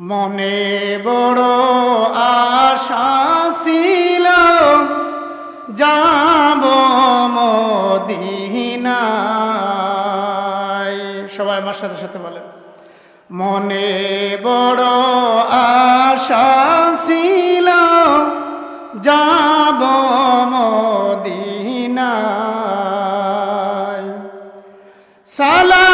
মনে বড় আশা ছিল, যাব মদিনায়। সবাই আমার সাথে সাথে বলেন। মনে বড় আশা ছিল, যাব মদিনায়। সালাম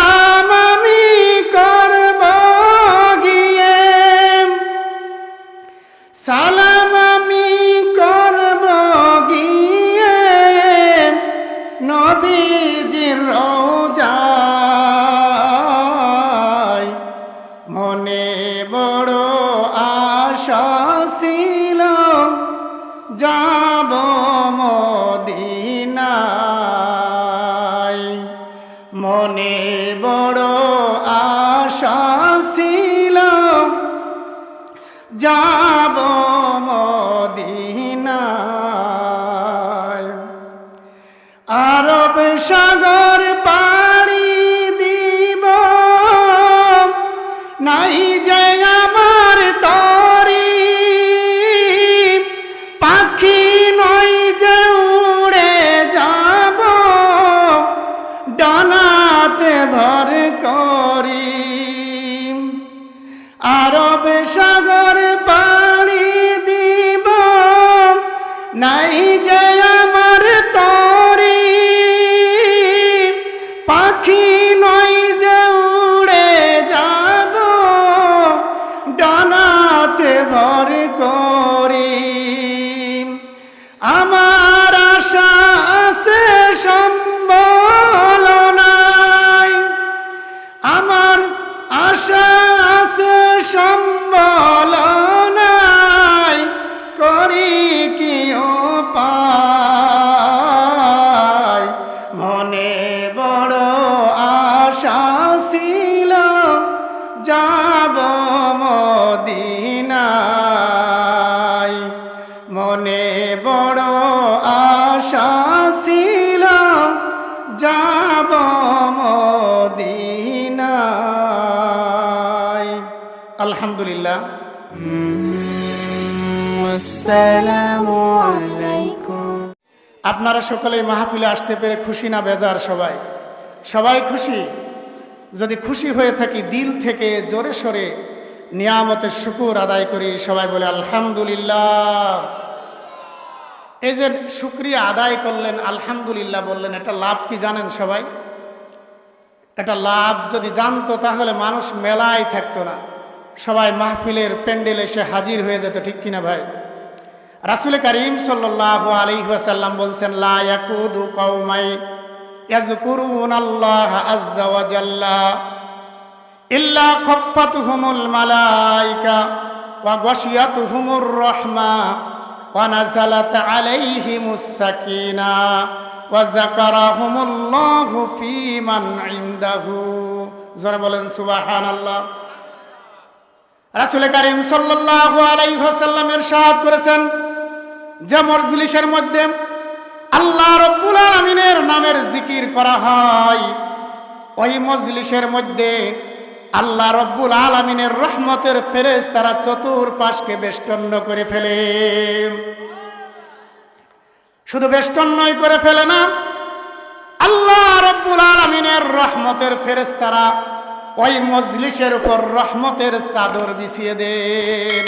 আপনারা সকলেই মাহফিলে আসতে পেরে খুশি না বেজার সবাই? সবাই খুশি? যদি খুশি হয়ে থাকি, দিল থেকে জোরে সরে নিয়ামতের শুকুর আদায় করি সবাই বলে আলহামদুলিল্লাহ। এই যে শুক্রিয়া আদায় করলেন, আলহামদুলিল্লাহ বললেন, এটা লাভ কি জানেন সবাই? এটা লাভ যদি জানতো, তাহলে মানুষ মেলায় থাকতো না। সবাই মাহফিলের প্যান্ডেল এসে হাজির হয়ে যেত, ঠিক কিনা ভাই? রাসুল করিম সাল্লাহ আলাইসাল্লাম বলছেন করিম আলাইহি ওয়াসাল্লাম করেছেন যে মজলিসের মধ্যে আল্লাহ রব্বুল আলামিনের নামের জিকির করা হয়, ওই মজলিসের মধ্যে আল্লাহ রব্বুল আলামিনের রহমতের ফেরেস তারা চতুর্পাশকে বেষ্টন্য করে ফেলে। শুধু বেষ্টন্যই করে ফেলে না, আল্লাহ রব্বুল আলামিনের রহমতের ফেরেস তারা ওই মজলিসের উপর রহমতের চাদর বিছিয়ে দেন।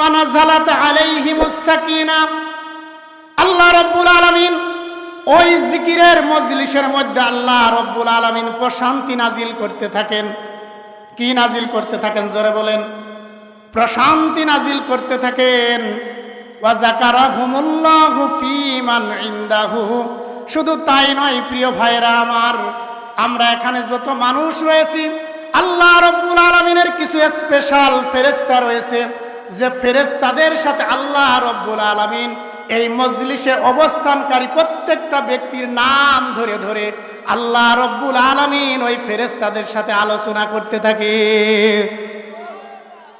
ওয়ানাজালাত আলাইহিমুস সাকিনা আল্লাহ রব্বুল আলামিন ওই জিকিরের মজলিসের মধ্যে আল্লাহ রব্বুল আলামিন প্রশান্তি নাজিল করতে থাকেন। কি নাজিল করতে থাকেন জোরে বলেন? প্রশান্তি নাজিল করতে থাকেন। শুধু তাই নয়, প্রিয় ভাইরা আমার, আমরা এখানে যত মানুষ রয়েছি, আল্লাহ রব্বুল আলমিনের কিছু স্পেশাল ফেরেস্তা রয়েছে। যে ফেরেস্তাদের সাথে আল্লাহ রব্বুল আলমিন এই মজলিসে অবস্থানকারী প্রত্যেকটা ব্যক্তির নাম ধরে ধরে আল্লাহ রব্বুল আলমিন ওই ফেরেস্তাদের সাথে আলোচনা করতে থাকে।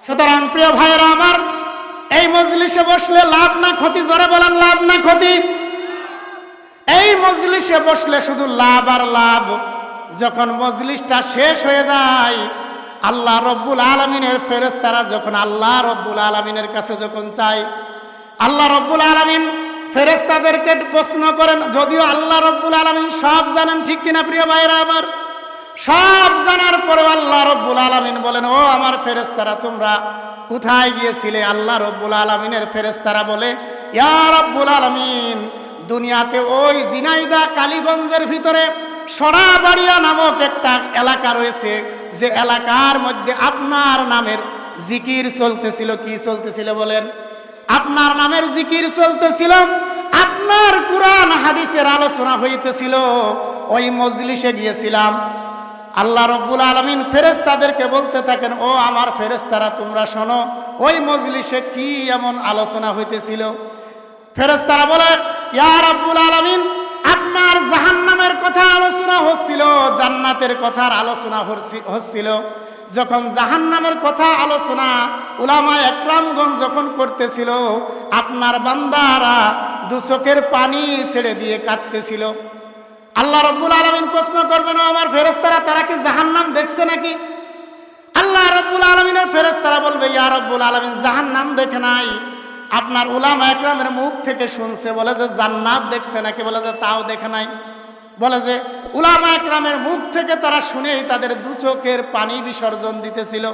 সুতরাং প্রিয় ভাইয়েরা আমার, এই মজলিসে বসলে লাভ না ক্ষতি? জোরে বলেন, লাভ না ক্ষতি? এই মজলিসে বসলে শুধু লাভ আর লাভ। যখন মজলিসটা শেষ হয়ে যায় আল্লাহ রব্বুল আলমিনের ফেরেস্তারা যখন আল্লাহ রব্বুল আলমিনের কাছে যখন চায় আল্লাহ রব্বুল আলমিন ফেরেস্তাদেরকে প্রশ্ন করেন, যদিও আল্লাহ রব্বুল আলমিন সব জানেন, ঠিক কিনা প্রিয় ভাইরা আমার? সব জানার পরেও আল্লাহ রব্বুল আলমিন বলেন, ও আমার ফেরেস্তারা তোমরা কোথায় গিয়েছিলে? আল্লাহ রব্বুল আলমিনের ফেরেস্তারা বলে, ইয়া রব্বুল আলমিন, দুনিয়াতে ওই জিনাইদা কালীগঞ্জের ভিতরে সরাবাড়িয়া নামক একটা এলাকা রয়েছে যে এলাকার মধ্যে আপনার নামের জিকির চলতেছিল, কি চলতেছিল বলেন? আপনার নামের জিকির চলতেছিল, আপনার কুরআন, হাদিসের আলোচনা হইতেছিল, ওই মজলিসে গিয়েছিলাম। আল্লাহ রব্বুল আলমিন ফেরেস্তাদেরকে বলতে থাকেন, ও আমার ফেরেস্তারা তোমরা শোনো, ওই মজলিসে কি এমন আলোচনা হইতেছিল? ফেরেস্তারা বলে, ইয়া রব্বুল আলমিন আপনার জাহান্নামের কথা আলোচনা হচ্ছিল, জান্নাতের কথার আলোচনা হচ্ছিল। যখন জাহান্নামের কথা আলোচনা উলামা একরামগঞ্জ যখন করতেছিল, আপনার বান্দারা দুচোখের পানি ছেড়ে দিয়ে কাঁদতেছিল। আল্লাহ রব্বুল আলমিন প্রশ্ন করবেন আমার ফেরেস্তারা তারা কি জাহান্নাম দেখছে নাকি? আল্লাহ রব্বুল আলমিনের ফেরেস্তারা বলবে, ইয়া রব্বুল আলমিন, জাহান্নাম দেখে নাই। আপনার উলামা একরামের মুখ থেকে শুনছে, বলে যে জান্নাত দেখছে নাকি? বলে যে তাও দেখে নাই। বলে যে উলামা একরামের মুখ থেকে তারা শুনেই তাদের দু চোখের পানি বিসর্জন দিতেছিল।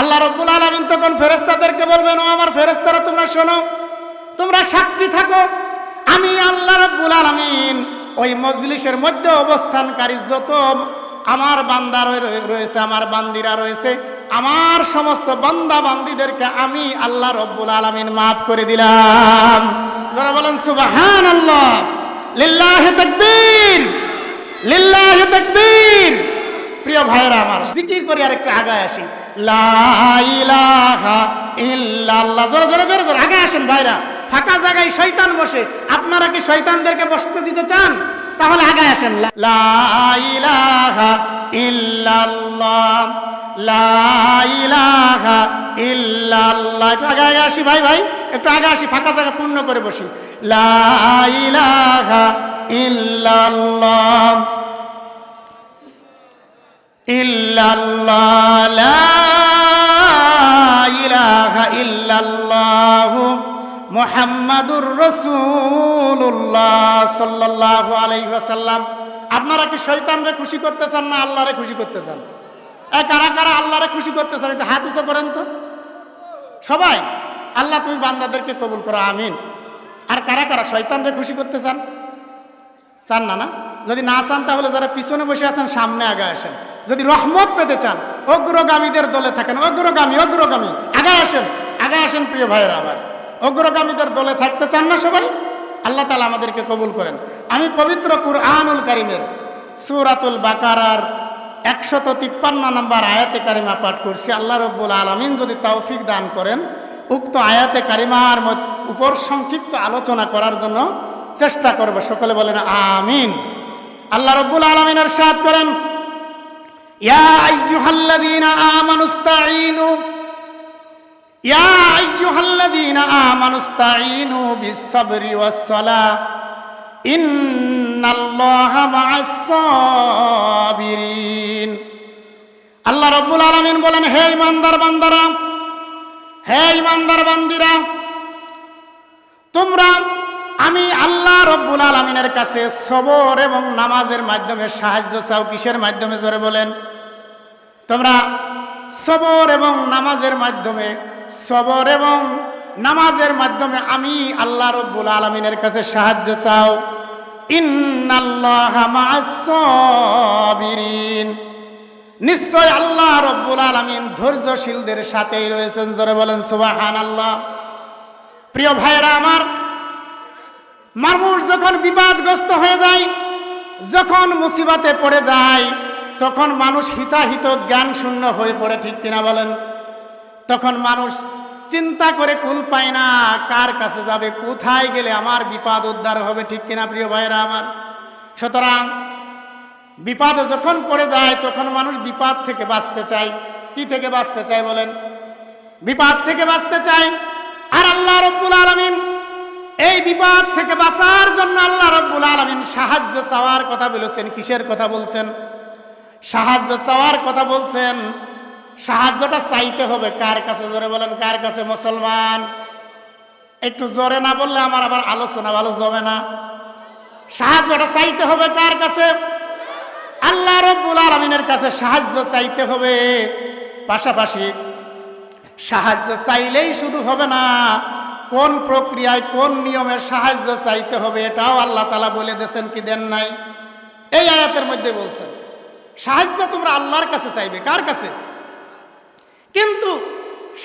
আল্লাহ রব্বুল আলমিন তখন ফেরেস্তাদেরকে বলবেন, ও আমার ফেরেস্তারা তোমরা শোনো, তোমরা সাক্ষী থাকো। আমি আল্লাহ রব্বুল আলমিন ওই মজলিসের মধ্যে অবস্থানকারী, যত আমার বান্দা রয়েছে, আমার বান্দিরা রয়েছে আমার সমস্ত বান্দা বান্দিদেরকে আমি আল্লাহ রব্বুল আলমিন মাফ করে দিলাম। যারা বলেন সুবাহান আল্লাহ লিল্লাহ তাকবীর লিল্লাহ তাকবীর। প্রিয় ভাইরা আমার, জিকির করে আর একটু আগায় আসি। লা ইলাহা ইল্লাল্লাহ। জোরে জোরে জোরে জোরে আগে আসেন ভাইরা। ফাঁকা জায়গায় শয়তান বসে। আপনারা কি শয়তানদেরকে বসতে দিতে চান? তাহলে আগে আসেন। লা ইলাহা ইল্লাল্লাহ। একটু আগে আগে আসি ভাই ভাই। একটু আগে আসি, ফাঁকা জায়গা পূর্ণ করে বসি। মুহাম্মাদুর রাসূলুল্লাহ সাল্লাল্লাহু আলাইহি ওয়াসাল্লাম। আপনারা কি শয়তানরে খুশি করতে চান না আল্লাহরে খুশি করতে চান এ কারা কারা আল্লাহরে খুশি করতে চান একটু হাত উঁচু করেন তো। সবাই, আল্লাহ তুমি বান্দাদেরকে কবুল করো, আমিন। আর কারা কারা শয়তানরে খুশি করতে চান? চান না না? যদি না চান, তাহলে যারা পিছনে বসে আছেন, সামনে আগে আসেন। যদি রহমত পেতে চান, অগ্রগামীদের দলে থাকেন, অগ্রগামী অগ্রগামী আগে আসেন আগে আসেন প্রিয় ভাইয়েরা আমার। অগ্রগামীদের দলে থাকতে চান না সবাই? আল্লাহ তালা আমাদেরকে কবুল করেন। আমি পবিত্র কুরআনুল কারিমের সুরাতুল বাকারার একশত তিপ্পান্ন নম্বর আয়াতে কারিমা পাঠ করছি। আল্লাহ রব্বুল আলমিন যদি তৌফিক দান করেন, উক্ত আয়াতে কারিমার উপর সংক্ষিপ্ত আলোচনা করার জন্য চেষ্টা করব। সকলে বলেন আমিন। আল্লাহ রব্বুল আলমিনের সাথ করেন ইন্নাল্লাহা মা'আস-সাবিরিন আল্লাহ রব্বুল আলামিন বলেন, হে ইমানদার বান্দারা, হে ইমানদার বান্দিরা, তোমরা, আমি আল্লাহ রব্বুল আলমিনের কাছে সবর এবং নামাজের মাধ্যমে সাহায্য চাও। কিসের মাধ্যমে? জোরে বলেন। তোমরা সবর এবং নামাজের মাধ্যমে সবর এবং নামাজের মাধ্যমে আমি আল্লাহ রব্বুল আলমিনের কাছে সাহায্য চাও। নিশ্চয় আল্লাহ রব্বুল আলমিন ধৈর্যশীলদের সাথেই রয়েছেন, জোরে বলেন সুবাহান আল্লাহ প্রিয় ভাইয়েরা আমার মানুষ যখন বিবাদগ্রস্ত হয়ে যায়, যখন মুসিবাতে পড়ে যায়, তখন মানুষ হিতাহিত জ্ঞান শূন্য হয়ে পড়ে, ঠিক কিনা বলেন? তখন মানুষ চিন্তা করে কুল পায় না, কার কাছে যাবে, কোথায় গেলে আমার বিপদ উদ্ধার হবে, ঠিক কিনা প্রিয় ভাইয়েরা আমার? সুতরাং বিপদে যখন পড়ে যায়, তখন মানুষ বিপদ থেকে বাঁচতে চায়। কি থেকে বাঁচতে চায় বলেন? বিপদ থেকে বাঁচতে চায়। আর আল্লাহ রব্বুল আলমিন এই বিপদ থেকে বাঁচার জন্য আল্লাহ রব্বুল আলমিন সাহায্য চাওয়ার কথা বলেছেন। কিসের কথা বলছেন? সাহায্য চাওয়ার কথা বলছেন। সাহায্যটা চাইতে হবে। কার কাছে? জোরে বলেন, কার কাছে? মুসলমান? একটু জোরে না বললে আমার আবার আলোচনা ভালো জমে না। সাহায্যটা চাইতে হবে কার কাছে? আল্লাহ রব্বুল আলমিনের কাছে সাহায্য চাইতে হবে। পাশাপাশি সাহায্য চাইলেই শুধু হবে না, কোন প্রক্রিয়ায় কোন নিয়মের সাহায্য চাইতে হবে এটাও আল্লাহ তালা বলে দিয়েছেন কি দেন নাই? এই আয়াতের মধ্যে বলছেন, সাহায্য তোমরা আল্লাহর কাছে চাইবে। কার কাছে? কিন্তু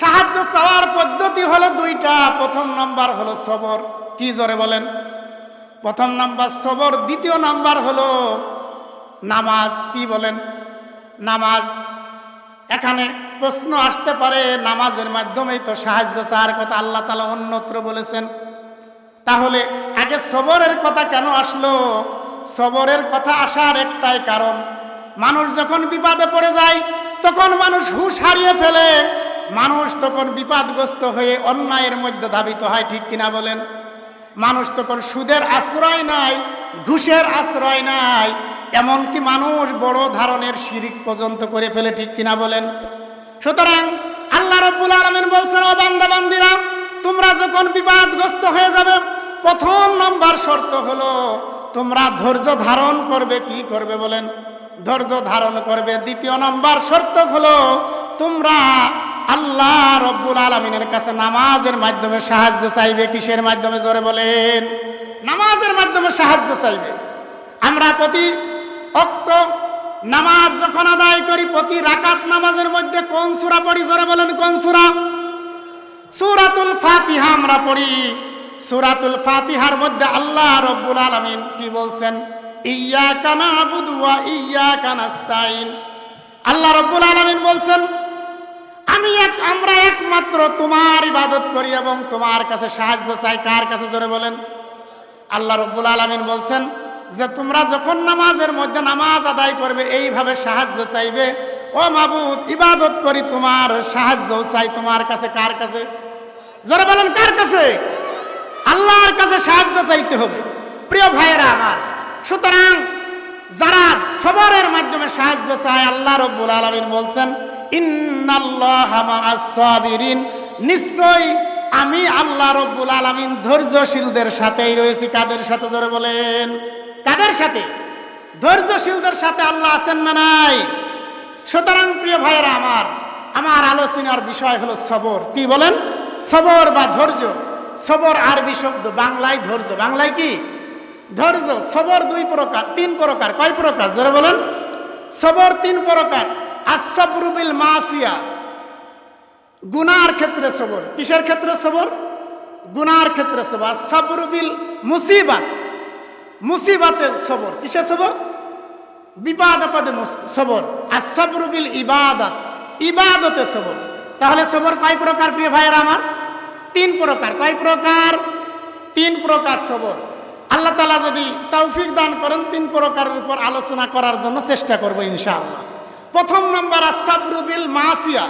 সাহায্য চাওয়ার পদ্ধতি হলো দুইটা। প্রথম নাম্বার হলো সবর। কি জোরে বলেন? প্রথম নাম্বার সবর, দ্বিতীয় নাম্বার হলো নামাজ। কি বলেন? নামাজ। এখানে প্রশ্ন আসতে পারে, নামাজের মাধ্যমেই তো সাহায্য চাওয়ার কথা আল্লাহ তালা অন্যত্র বলেছেন। তাহলে আগে সবরের কথা কেন আসলো? সবরের কথা আসার একটাই কারণ, মানুষ যখন বিপাদে পড়ে যায় তখন মানুষ হুশ হারিয়ে ফেলে। মানুষ তখন বিপদগ্রস্ত হয়ে অন্যায়ের মধ্যে ধাবিত হয়, ঠিক কিনা বলেন? মানুষ তখন সুদের আশ্রয় নাই, ঘুষের আশ্রয় নাই, এমনকি মানুষ বড় ধরনের শিরিক পর্যন্ত করে ফেলে, ঠিক কিনা বলেন? সুতরাং আল্লাহ রব্বুল আলমিন বলছেন, ও বান্দা, বান্দিরা, তোমরা যখন বিপদগ্রস্ত হয়ে যাবে, প্রথম নম্বর শর্ত হলো, তোমরা ধৈর্য ধারণ করবে, কি করবে বলেন? ধৈর্য ধারণ করবে। দ্বিতীয় নম্বর শর্ত হলো, তোমরা আল্লাহ রব্বুল আলমিনের কাছে নামাজের মাধ্যমে সাহায্য চাইবে। কিসের মাধ্যমে? জোরে বলেন। নামাজের মাধ্যমে সাহায্য চাইবে। আমরা প্রতি অক্ত নামাজ যখন আদায় করি, প্রতি রাকাত নামাজের মধ্যে কোন সুরা পড়ি? জোরে বলেন, কোন সুরা? সুরাতুল ফাতিহা আমরা পড়ি। সুরাতুল ফাতিহার মধ্যে আল্লাহ রব্বুল আলামিন কি বলছেন? ইয়া কানা ইয়া আল্লাহ বলছেন, আমি এক আমরা একমাত্র তোমার ইবাদত করি এবং তোমার কাছে সাহায্য চাই। কার কাছে জোরে বলেন? আল্লাহ রব্বুল আলামিন বলছেন যে, তোমরা যখন নামাজের মধ্যে নামাজ আদায় করবে, এইভাবে সাহায্য চাইবে। ও মাবুদ, ইবাদত করি, তোমার সাহায্য চাই। তোমার কাছে কার কাছে? জোরে বলেন, কার কাছে? আল্লাহর কাছে সাহায্য চাইতে হবে। প্রিয় ভাইয়েরা আমার সুতরাং যারা সবরের মাধ্যমে সাহায্য চায়, আল্লাহ রব্বুল আলামিন বলছেন নিশ্চয়ই আমি আল্লাহ রব্বুল আলামিন ধৈর্যশীলদের সাথেই রয়েছি। কাদের সাথে? জোরে বলেন। কাদের সাথে? ধৈর্যশীলদের সাথে আল্লাহ আছেন না নাই? সুতরাং প্রিয় ভাইয়েরা আমার আমার আলোচনার বিষয় হলো সবর। কি বলেন? সবর বা ধৈর্য। সবর আরবি শব্দ, বাংলায় ধৈর্য। বাংলায় কি? ধৈর্য, সবর দুই প্রকার, তিন প্রকার। কয় প্রকার? জোরে বলেন। সবর তিন প্রকার। আসবরুবিল মাসিয়া। গুনার ক্ষেত্রে সবর। কিসের ক্ষেত্রে সবর? গুনার ক্ষেত্রে সবর। সবরুবিল মুসিবাত। মুসিবাতের সবর। কিসের সবর? বিবাদ আপদে সবর। আর সবরুবিল ইবাদত। ইবাদতে সবর। তাহলে সবর কয় প্রকার প্রিয় ভাইয়ের আমার? তিন প্রকার। কয় প্রকার? তিন প্রকার সবর। আল্লাহ তালা যদি তৌফিক দান করেন, তিন প্রকারের উপর আলোচনা করার জন্য চেষ্টা করব ইনশাআল্লাহ। প্রথম নম্বর আসাবরুবিল মাসিয়া,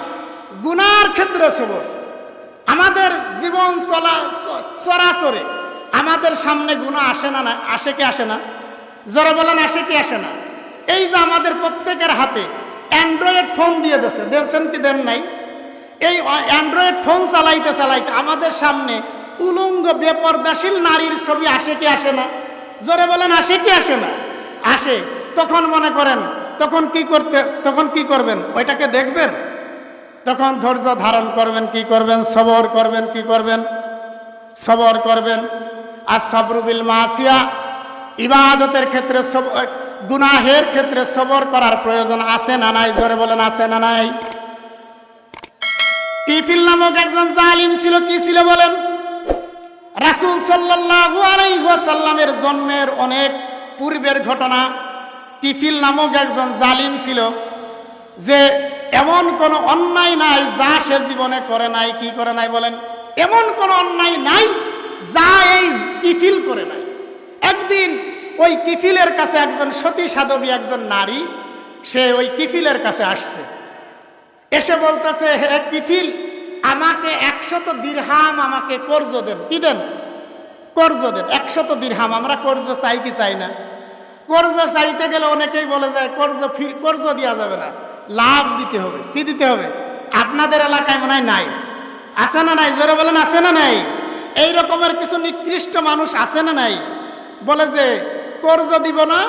গুনার ক্ষেত্রে সবর। আমাদের জীবন চলা চরাচরে আমাদের সামনে গুণা আসে না না আসে কি আসে না? যারা বলেন, আসে কি আসে না? এই যে আমাদের প্রত্যেকের হাতে অ্যান্ড্রয়েড ফোন দিয়ে দিয়েছে দিয়েছেন কি দেন নাই? এই অ্যান্ড্রয়েড ফোন চালাইতে চালাইতে আমাদের সামনে উলঙ্গ বেপর্দাশীল নারীর ছবি আসে কি আসে না? জোরে বলেন, আসে কি আসে না? আসে। তখন মনে করেন, তখন কি করতে, তখন কি করবেন? ওইটাকে দেখবেন? তখন ধৈর্য ধারণ করবেন, কি করবেন? সবর করবেন, কি করবেন? সবর করবেন। আর সবরুবিল মাসিয়া, ইবাদতের ক্ষেত্রে সব, গুনাহের ক্ষেত্রে সবর করার প্রয়োজন আছে না নাই? জোরে বলেন, আছে না নাই? কিফিল নামক একজন জালিম ছিল, কি ছিল বলেন? রাসূল সাল্লাল্লাহু আলাইহি ওয়াসাল্লামের জন্মের অনেক পূর্বের ঘটনা কিফিল নামক একজন জালিম ছিল যে এমন কোনো অন্যায় নাই যা সে জীবনে করে নাই। কি করে নাই বলেন? এমন কোনো অন্যায় নাই যা এই কিফিল করে নাই। একদিন ওই কিফিলের কাছে একজন সতী সাধবী একজন নারী, সে ওই কিফিলের কাছে আসছে। এসে বলতেছে, হে কিফিল আমাকে একশত দিরহাম আমাকে কর্জ দেন। কি দেন? কর্জ দেন। একশত দিরহাম। আমরা কর্জ চাই কি চাই না? কর্জ চাইতে গেলে অনেকেই বলে যায় কর্জ ফির, কর্জ দেওয়া যাবে না। লাভ দিতে হবে। কি দিতে হবে? আপনাদের এলাকায় মনে হয় নাই। আছে না নাই? জোরে বলেন, আছে না নাই? এই রকমের কিছু নিকৃষ্ট মানুষ আছে না নাই? বলে যে কর্জ দিব না,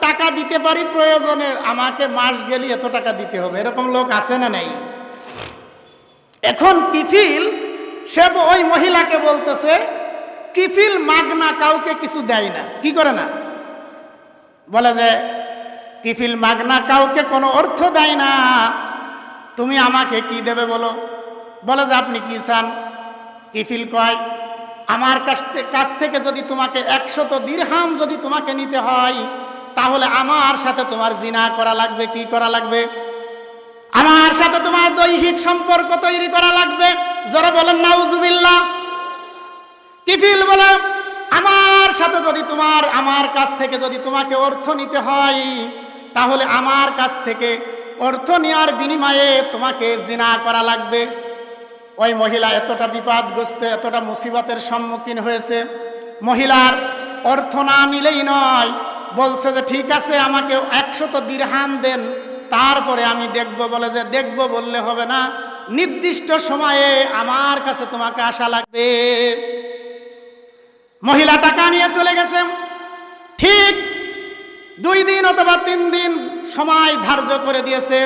টাকা দিতে পারি প্রয়োজনে আমাকে মাস গেলে এত টাকা দিতে হবে। এরকম লোক আছে না নাই? এখন কিফিল, সে ওই মহিলাকে বলতেছে, কিফিল মাগনা কাউকে কিছু দেয় না। কি করে না? বলে যে, কিফিল মাগনা কাউকে কোনো অর্থ দেয় না। তুমি আমাকে কি দেবে বলো? বলে যে, আপনি কি চান? কিফিল কয়, আমার কাছ থেকে যদি তোমাকে একশত দীর্হাম যদি তোমাকে নিতে হয়, তাহলে আমার সাথে তোমার জিনা করা লাগবে, কি করা লাগবে? আমার সাথে তোমার দৈহিক সম্পর্ক তৈরি করা লাগবে। যারা বলেন, নাউজুবিল্লাহ। কিফিল বলে, আমার সাথে যদি তোমার, আমার কাছ থেকে যদি তোমাকে অর্থ নিতে হয়, তাহলে আমার কাছ থেকে অর্থ নেওয়ার বিনিময়ে তোমাকে জিনা করা লাগবে। ওই মহিলা এতটা বিপদগ্রস্ত, এতটা মুসিবতের সম্মুখীন হয়েছে। মহিলার অর্থ না নিলেই নয়, বলছে যে, ঠিক আছে, আমাকে একশত দিরহাম দেন। তারপরে আমি দেখব বলে যে দেখব বললে হবে না। নির্দিষ্ট সময়ে আমার কাছে তোমাকে আসা লাগবে। মহিলা টাকা নিয়ে চলে গেছে। ঠিক দুই দিন অথবা তিন দিন সময় ধার্য করে দিয়েছে।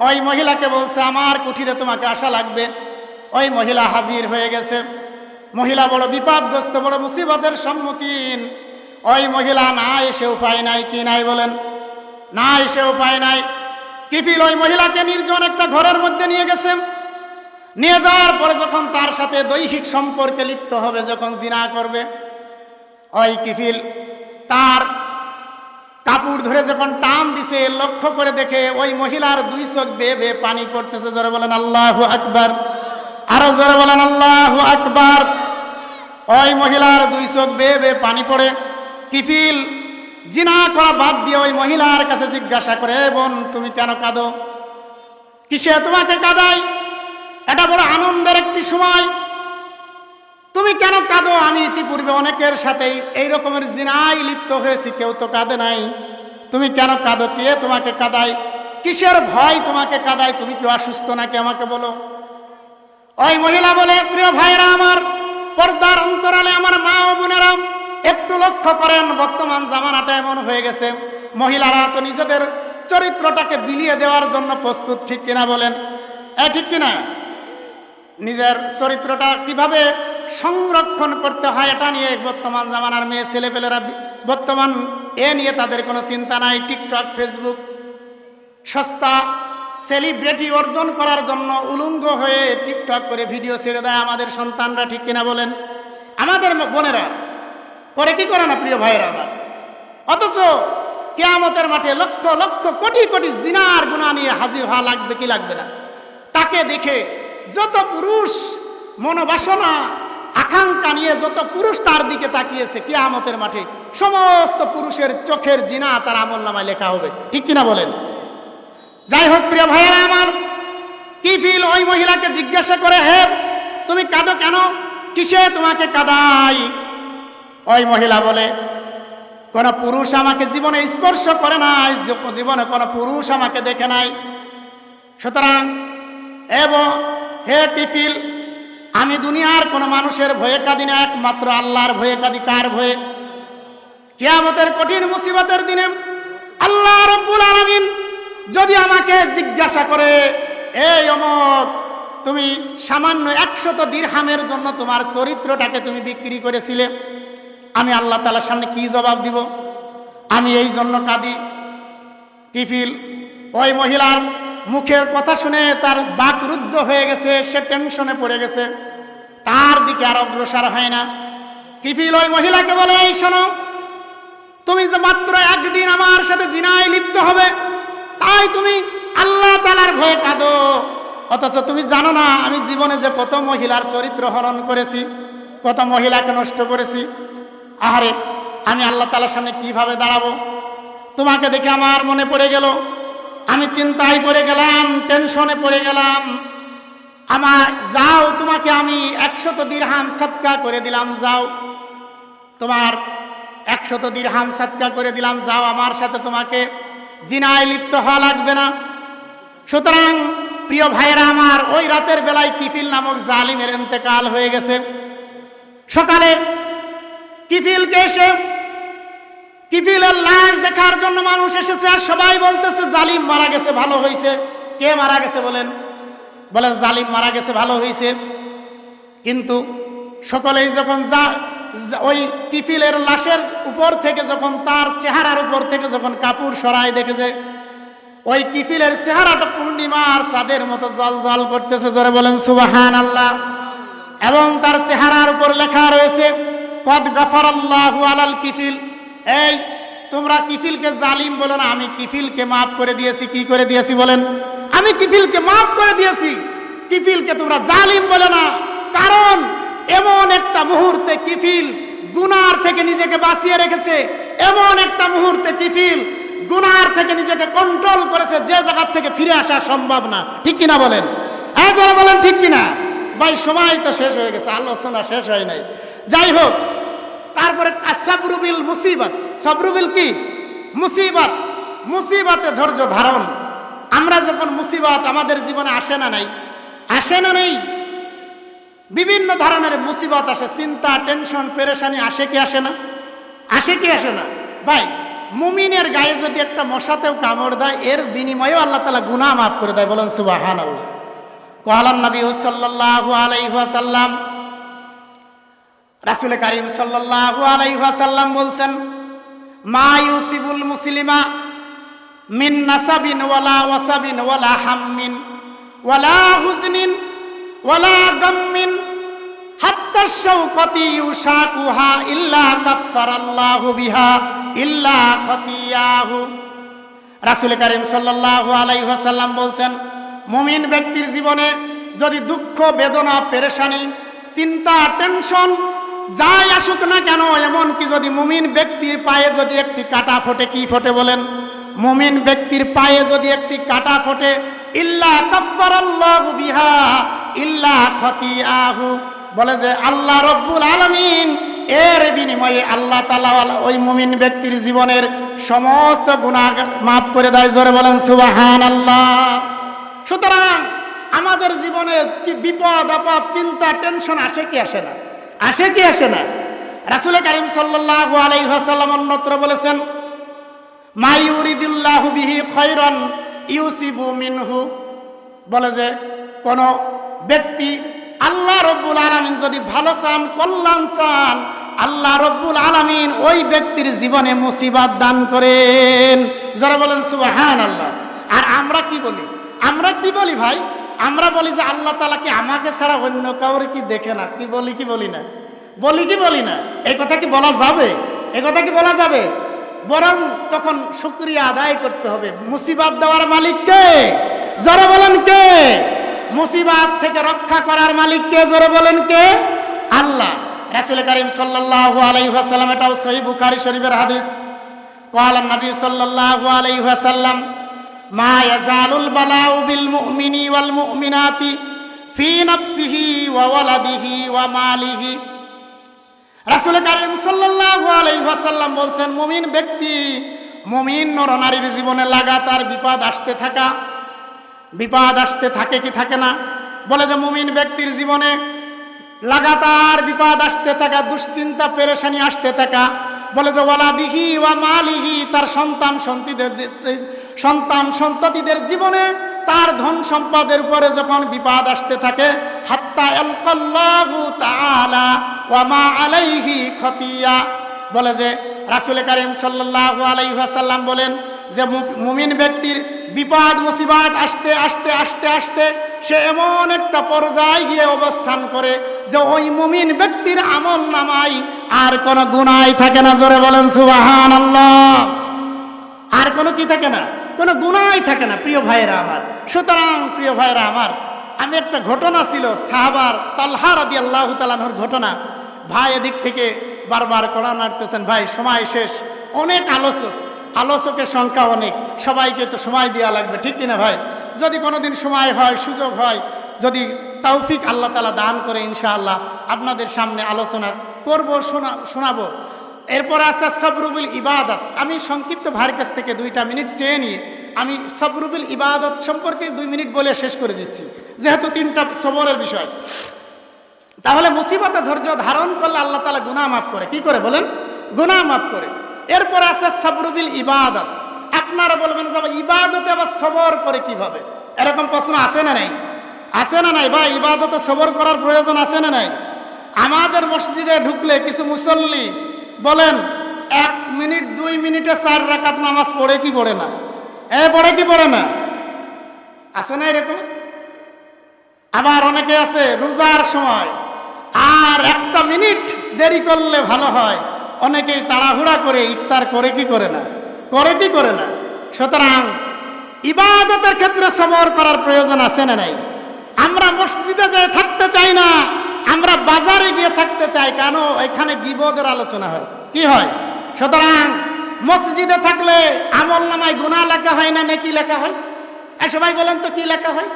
ওই মহিলাকে বলছে, আমার কুঠিরে তোমাকে আসা লাগবে। ওই মহিলা হাজির হয়ে গেছে। মহিলা বড় বিপদগ্রস্ত, বড় মুসিবতের সম্মুখীন। ওই মহিলা না এসে উপায় নাই, কি নাই বলেন? না এসে উপায় নাই। কিফিল ওই মহিলাকে নির্জন একটা ঘরের মধ্যে নিয়ে গেছে। নিয়ে যাওয়ার পরে যখন তার সাথে দৈহিক সম্পর্কে লিপ্ত হবে, যখন জিনা করবে, ওই কিফিল তার কাপড় ধরে যখন টান দিছে, লক্ষ্য করে দেখে ওই মহিলার দুই চোখ বেয়ে বেয়ে পানি পড়তেছে। জোরে বলেন, আল্লাহ আকবার। আরও জোরে বলেন, আল্লাহ আকবার। ওই মহিলার দুই চোখ বেয়ে বেয়ে পানি পড়ে। কিফিল জিনা করা বাদ দিয়ে ওই মহিলার কাছে জিজ্ঞাসা করে বোন, তুমি কেন কাঁদো? কিসে তোমাকে কাঁদাই? এটা বড় আনন্দের একটি সময়। তুমি কেন কাঁদো? আমি ইতিপূর্বে অনেকের সাথেই এই রকমের জিনাই লিপ্ত হয়েছি, কেউ তো কাঁদে নাই। তুমি কেন কাঁদো? কে তোমাকে কাঁদাই কিসের ভয় তোমাকে কাঁদাই তুমি কি অসুস্থ নাকি আমাকে বলো? ওই মহিলা বলে, প্রিয় ভাইরা আমার, পর্দার অন্তরালে আমার মা ও বোনেরা একটু লক্ষ্য করেন, বর্তমান জামানাটা এমন হয়ে গেছে। মহিলারা তো নিজেদের চরিত্রটাকে বিলিয়ে দেওয়ার জন্য প্রস্তুত, ঠিক কিনা বলেন? এ ঠিক কিনা? নিজের চরিত্রটা কীভাবে সংরক্ষণ করতে হয়, এটা নিয়ে বর্তমান জামানার মেয়ে ছেলেপেলেরা বর্তমান এ নিয়ে তাদের কোনো চিন্তা নাই। টিকটক, ফেসবুক, সস্তা সেলিব্রিটি অর্জন করার জন্য উলঙ্গ হয়ে টিকটক করে ভিডিও ছেড়ে দেয় আমাদের সন্তানরা, ঠিক কিনা বলেন? আমাদের বোনেরা করে কি করে না প্রিয় ভাইয়েরা আমার? অথচ কেয়ামতের মাঠে লক্ষ লক্ষ কোটি কোটি জিনার গুণা নিয়ে হাজির হওয়া লাগবে কি লাগবে না? তাকে দেখে যত পুরুষ মনোবাসনা, আকাঙ্ক্ষা নিয়ে যত পুরুষ তার দিকে তাকিয়েছে কেয়ামতের মাঠে, সমস্ত পুরুষের চোখের জিনা তার আমল নামায় লেখা হবে। ঠিক কিনা বলেন? যাই হোক প্রিয় ভাইয়েরা আমার, কি ফিল ওই মহিলাকে জিজ্ঞাসা করে, হে, তুমি কাঁদো কেন? কিসে তোমাকে কাদাই? ওই মহিলা বলে, কোন পুরুষ আমাকে জীবনে স্পর্শ করে নাই জীবনে কোনো পুরুষ আমাকে দেখে নাই। সুতরাং, এবং হে টিফিল, আমি দুনিয়ার কোনো মানুষের ভয়ে কাঁদি না, একমাত্র আল্লাহর ভয়ে কাঁদি কার ভয়ে? কিয়ামতের কঠিন মুসিবতের দিনে আল্লাহ রব্বুল আলামিন যদি আমাকে জিজ্ঞাসা করে, এই অমক তুমি সামান্য একশত দিরহামের জন্য তোমার চরিত্রটাকে তুমি বিক্রি করেছিলে? আমি আল্লাহ তালার সামনে কি জবাব দিব? আমি এই জন্য কাঁদি। কিফিল, ওই মহিলার মুখের কথা শুনে তার বাক রুদ্ধ হয়ে গেছে, সে টেনশনে পড়ে গেছে। তার দিকে আর অগ্রসর হয় না। কিফিল, ওই মহিলাকে বলে, এই শোনো, তুমি যে মাত্র একদিন আমার সাথে জিনায় লিপ্ত হবে, তাই তুমি আল্লাহ তালার ভয়ে কাঁদো। অথচ তুমি জানো না, আমি জীবনে যে কত মহিলার চরিত্র হরণ করেছি, কত মহিলাকে নষ্ট করেছি আহারে, আমি আল্লাহ তালার সামনে কীভাবে দাঁড়াবো? তোমাকে দেখে আমার মনে পড়ে গেল। আমি চিন্তায় পড়ে গেলাম, টেনশনে পড়ে গেলাম। আমার যাও, তোমাকে আমি একশত দিরহাম সৎকা করে দিলাম, যাও। তোমার একশত দিরহাম সৎকা করে দিলাম, যাও। আমার সাথে তোমাকে জিনায় লিপ্ত হওয়া লাগবে না। সুতরাং, প্রিয় ভাইয়েরা আমার, ওই রাতের বেলায় কিফিল নামক জালিমের এতেকাল হয়ে গেছে। সকালে কিফিলকে এসে? কিফিলের লাশ দেখার জন্য মানুষ এসেছে? আর সবাই বলতেছে, জালিম মারা গেছে, ভালো হয়েছে কে মারা গেছে বলেন? বলে, জালিম মারা গেছে, ভালো হয়েছে কিন্তু সকলেই যখন যা, যা- ওই কিফিলের লাশের উপর থেকে যখন তার চেহারার উপর থেকে যখন কাপড় সরাই দেখেছে ওই কিফিলের চেহারাটা পূর্ণিমা আর চাঁদের মতো জল জল করতেছে, জোরে বলেন সুবাহান আল্লাহ এবং তার চেহারার উপর লেখা রয়েছে কদ গফর আল্লাহু আলাল কিফিল। এই, তোমরা কিফিলকে জালিম বলো না, আমি কিফিলকে মাফ করে দিয়েছি, কি করে দিয়েছি বলেন? আমি কিফিলকে মাফ করে দিয়েছি। কিফিলকে তোমরা জালিম বলো না, কারণ এমন একটা মুহূর্তে কিফিল গুনার থেকে নিজেকে বাঁচিয়ে রেখেছে। এমন একটা মুহূর্তে কিফিল গুনার থেকে নিজেকে কন্ট্রোল করেছে, যে জায়গার থেকে ফিরে আসা সম্ভব না। ঠিক কিনা বলেন? হ্যাঁ যারা বলেন, ঠিক কিনা? ভাই, সময় তো শেষ হয়ে গেছে, আলোচনা শেষ হয় নাই। যাই হোক, তারপরে সাবরুবিল মুসিবত। সাবরুবিল কি? মুসিবত। মুসিবতে ধৈর্য ধারণ। আমরা যখন মুসিবত আমাদের জীবনে আসে না নাই, আসে না নেই, বিভিন্ন ধরনের মুসিবত আসে, চিন্তা, টেনশন, পেরেশানি আসে কি আসে না? আসে কি আসে না? ভাই, মুমিনের গায়ে যদি একটা মশাতেও কামড় দেয়, এর বিনিময়েও আল্লাহ তালা গুনাহ মাফ করে দেয়, বলেন সুবাহান আল্লাহ কোয়ালান নবী সাল্লাল্লাহু আলাইহি ওয়াসাল্লাম রাসূল করিম সাল্লাল্লাহু আলাইহি ওয়াসাল্লাম বলছেন, মা ইউসিবুল মুসলিমা মিন নাসাবিন ওয়ালা ওয়াসাবিন ওয়ালা হাম্মিন ওয়ালা হুজনিন ওয়ালা গাম্মিন, হাত্তা শাওকাতি ইউশাকুহা ইল্লা কাফফারাল্লাহু বিহা ইল্লা খতিয়াহু। রাসুল করিম সাল্লাল্লাহু আলাইহি ওয়াসাল্লাম বলছেন, মুমিন ব্যক্তির জীবনে যদি দুঃখ, বেদনা, পেরেশানি, চিন্তা, টেনশন যাই আসুক না কেন, এমনকি যদি মুমিন ব্যক্তির পায়ে যদি একটি কাটা ফোটে, কি ফোটে বলেন? মুমিন ব্যক্তির পায়ে যদি একটি কাটা ফোটে, ইল্লা কাফফারাল্লাহু বিহা, ইল্লা খতিয়াহু। বলে যে, আল্লাহ রব্বুল আলামিন, এর বিনিময়ে আল্লাহ তাআলা ওই মুমিন ব্যক্তির জীবনের সমস্ত গুনাহ মাফ করে দেয়, জোরে বলেন, সুবহানাল্লাহ। সুতরাং আমাদের জীবনে বিপদ, আপদ, চিন্তা, টেনশন আসে কি আসে না? আসে কি আসে না? রাসূল করিম ওয়াসাল্লাম অন্যত্র বলেছেন ইউসিবু মিনহু। বলে যে, কোন ব্যক্তি আল্লাহ রব্বুল আলামিন যদি ভালো চান, কল্যাণ চান, আল্লাহ রব্বুল আলামিন ওই ব্যক্তির জীবনে মুসিবত দান করেন। যারা বলেন সুবাহান আল্লাহ আর আমরা কি বলি? আমরা কি বলি ভাই? আমরা বলি যে আল্লাহ তালাকে আমাকে ছাড়া অন্য কাউরে কি দেখে না? কি বলি কি বলি না? বলি, কি বলি না? এই কথা কি বলা যাবে? এ কথা কি বলা যাবে? বরং তখন শুক্রিয়া আদায় করতে হবে। মুসিবাত দেওয়ার মালিক কে? জোরে বলেন কে? মুসিবাত থেকে রক্ষা করার মালিক কে? জোরে বলেন কে? আল্লাহ। রাসুল করিম সাল্লাহ আলাইহাসাল্লাম এটাও সহি বুখারি শরীফের হাদিস। কোয়ালাম নবী সাল্লাহ আলাইহাসাল্লাম মা ইয়াজালুল বালাউ বিল মুমিনি ওয়াল মুমিনাতি ফি নাফসিহি ওয়া ওয়ালাদিহি ওয়া মালিহি। রাসূল কারীম সাল্লাল্লাহু আলাইহি ওয়াসাল্লাম বলছেন, মুমিন ব্যক্তি, মুমিন নরনারীর জীবনে লাগাতার বিপদ আসতে থাকা, বিপদ আসতে থাকে কি থাকে না? বলে যে মুমিন ব্যক্তির জীবনে লাগাতার বিপদ আসতে থাকা, দুশ্চিন্তা, পেরেশানি আসতে থাকা বলে যে ওয়ালা দিহি ওয়া মালিহি, তার সন্তান সন্তিদের সন্তান সন্ততিদের জীবনে তার ধন সম্পদের উপরে যখন বিপদ আসতে থাকে, হাত্তা আলকাল্লাহু তাআলা ওয়া মা আলাইহি খতিয়া বলে যে, রাসূল করিম সাল্লাল্লাহু আলাইহি ওয়াসাল্লাম বলেন যে মুমিন ব্যক্তির বিপদ, মুসিবাত আসতে আসতে আসতে আসতে সে এমন একটা পর্যায়ে গিয়ে অবস্থান করে যে, ওই মুমিন ব্যক্তির আমল নামাই আর কোনো গুনাই থাকে না, জোরে বলেন সুবাহান আর কোনো কি থাকে না? কোনো গুনাই থাকে না, প্রিয় ভাইয়েরা আমার। সুতরাং, প্রিয় ভাইয়েরা আমার, আমি একটা ঘটনা ছিল, সাহাবার তালহা রাদি আল্লাহ তালানোর ঘটনা। ভাই এদিক থেকে বারবার কড়া নাড়তেছেন, ভাই, সময় শেষ। অনেক আলোচক, আলোচকের সংখ্যা অনেক। সবাইকে তো সময় দেওয়া লাগবে, ঠিক কিনা ভাই? যদি কোনোদিন সময় হয়, সুযোগ হয়, যদি তৌফিক আল্লাহ তালা দান করে, ইনশাআল্লাহ আপনাদের সামনে আলোচনা করব শোনা, শোনাবো। এরপর আছে সবরুবুল ইবাদত। আমি সংক্ষিপ্ত ভাইয়ের কাছ থেকে দুইটা মিনিট চেয়ে নিয়ে আমি সবরুবিল ইবাদত সম্পর্কে দুই মিনিট বলে শেষ করে দিচ্ছি, যেহেতু তিনটা সবরের বিষয়। তাহলে মুসিবতে ধৈর্য ধারণ করলে আল্লাহ তালা গুনাহ মাফ করে। কি করে বলেন? গুনাহ মাফ করে। এরপর আছে সবরুবিল ইবাদত। আপনারা বলবেন যে ইবাদতে আবার সবর করে কীভাবে? এরকম প্রশ্ন আছে না নাই? আছে না নাই? বা ইবাদতে সবর করার প্রয়োজন আছে না নাই? আমাদের মসজিদে ঢুকলে কিছু মুসল্লি বলেন, এক মিনিট, দুই মিনিটে চার রাকাত নামাজ পড়ে কি পড়ে না? এ, পড়ে কি পড়ে না? আছে না এরকম? আবার অনেকে আছে রোজার সময়, আর একটা মিনিট দেরি করলে ভালো হয়। অনেকেই তাড়াহুড়া করে ইফতার করে কি করে না? করে কি করে না? সুতরাং ইবাদতের ক্ষেত্রে সবর করার প্রয়োজন আছে না নাই? আমরা মসজিদে যেয়ে থাকতে চাই না আমরা বাজারে গিয়ে থাকতে চাই কেন? এখানে গিবদের আলোচনা হয়। কি হয়? সুতরাং মসজিদে থাকলে আমল নামায় গুণা লেখা হয় না নেকি লেখা হয়? এ সবাই বলেন তো কি লেখা হয়?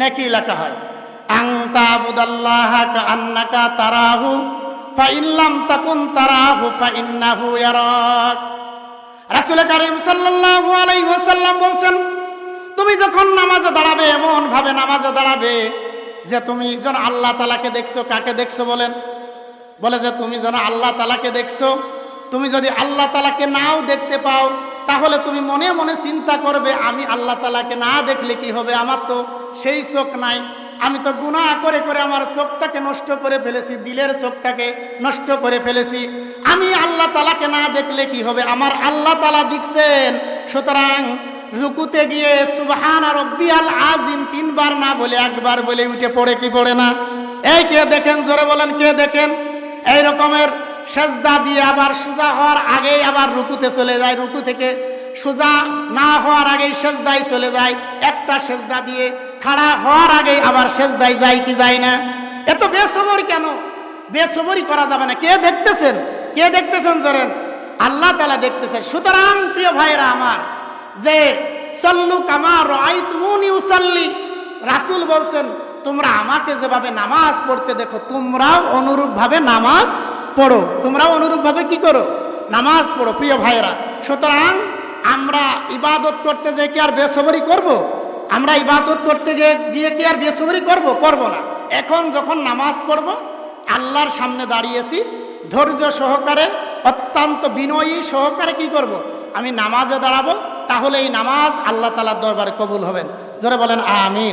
নেকি লেখা হয়। আন্নাকা তারাহু ফাইল্লাম তারাহু বলছেন, তুমি যখন নামাজে দাঁড়াবে এমন ভাবে নামাজে দাঁড়াবে যে তুমি যেন আল্লাহ তালাকে দেখছ, কাকে দেখছ বলেন? বলে যে তুমি যেন আল্লাহ তালাকে দেখছ। তুমি যদি আল্লাহ তালাকে নাও দেখতে পাও, তাহলে তুমি মনে মনে চিন্তা করবে, আমি আল্লাহ তালাকে না দেখলে কি হবে আমার তো সেই চোখ নাই। আমি তো গুনাহ করে করে আমার চোখটাকে নষ্ট করে ফেলেছি, দিলের চোখটাকে নষ্ট করে ফেলেছি। আমি আল্লাহ তালাকে না দেখলে কি হবে? আমার আল্লাহ তালা দেখছেন। সুতরাং রুকুতে গিয়ে সুবহান রব্বিয়াল আজিম তিনবার না বলে একবার বলে উঠে পড়ে কি পড়ে না? এই কে দেখেন? জোরে বলেন, কে দেখেন? এই রকমের সেজদা দিয়ে আবার সোজা হওয়ার আগেই আবার রুকুতে চলে যায়। রুকু থেকে সোজা না হওয়ার আগেই সেজদায় চলে যায়। একটা সেজদা দিয়ে খাড়া হওয়ার আগেই আবার সেজদায় যায় কি যায় না? এত বেসবর কেন? বেসবরই করা যাবে না। কে দেখতেছেন? কে দেখতেছেন? জোরেন। আল্লাহ তালা দেখতেছেন। সুতরাং প্রিয় ভাইরা আমার যে, সল্লু কামার আই তুমুনি উসাল্লি। রাসুল বলছেন, তোমরা আমাকে যেভাবে নামাজ পড়তে দেখো, তোমরাও অনুরূপভাবে নামাজ পড়ো। তোমরাও অনুরূপভাবে কি করো? নামাজ পড়ো, প্রিয় ভাইয়েরা। সুতরাং আমরা ইবাদত করতে যে কি আর বেসবরি করব। আমরা ইবাদত করতে গিয়ে গিয়ে কি আর বেসবরি করব? করব না। এখন যখন নামাজ পড়ব, আল্লাহর সামনে দাঁড়িয়েছি, ধৈর্য সহকারে, অত্যন্ত বিনয়ী সহকারে কি করব। আমি নামাজে দাঁড়াবো তাহলে এই নামাজ আল্লাহ তালার দরবারে কবুল হবেন। জোরে বলেন আমিন।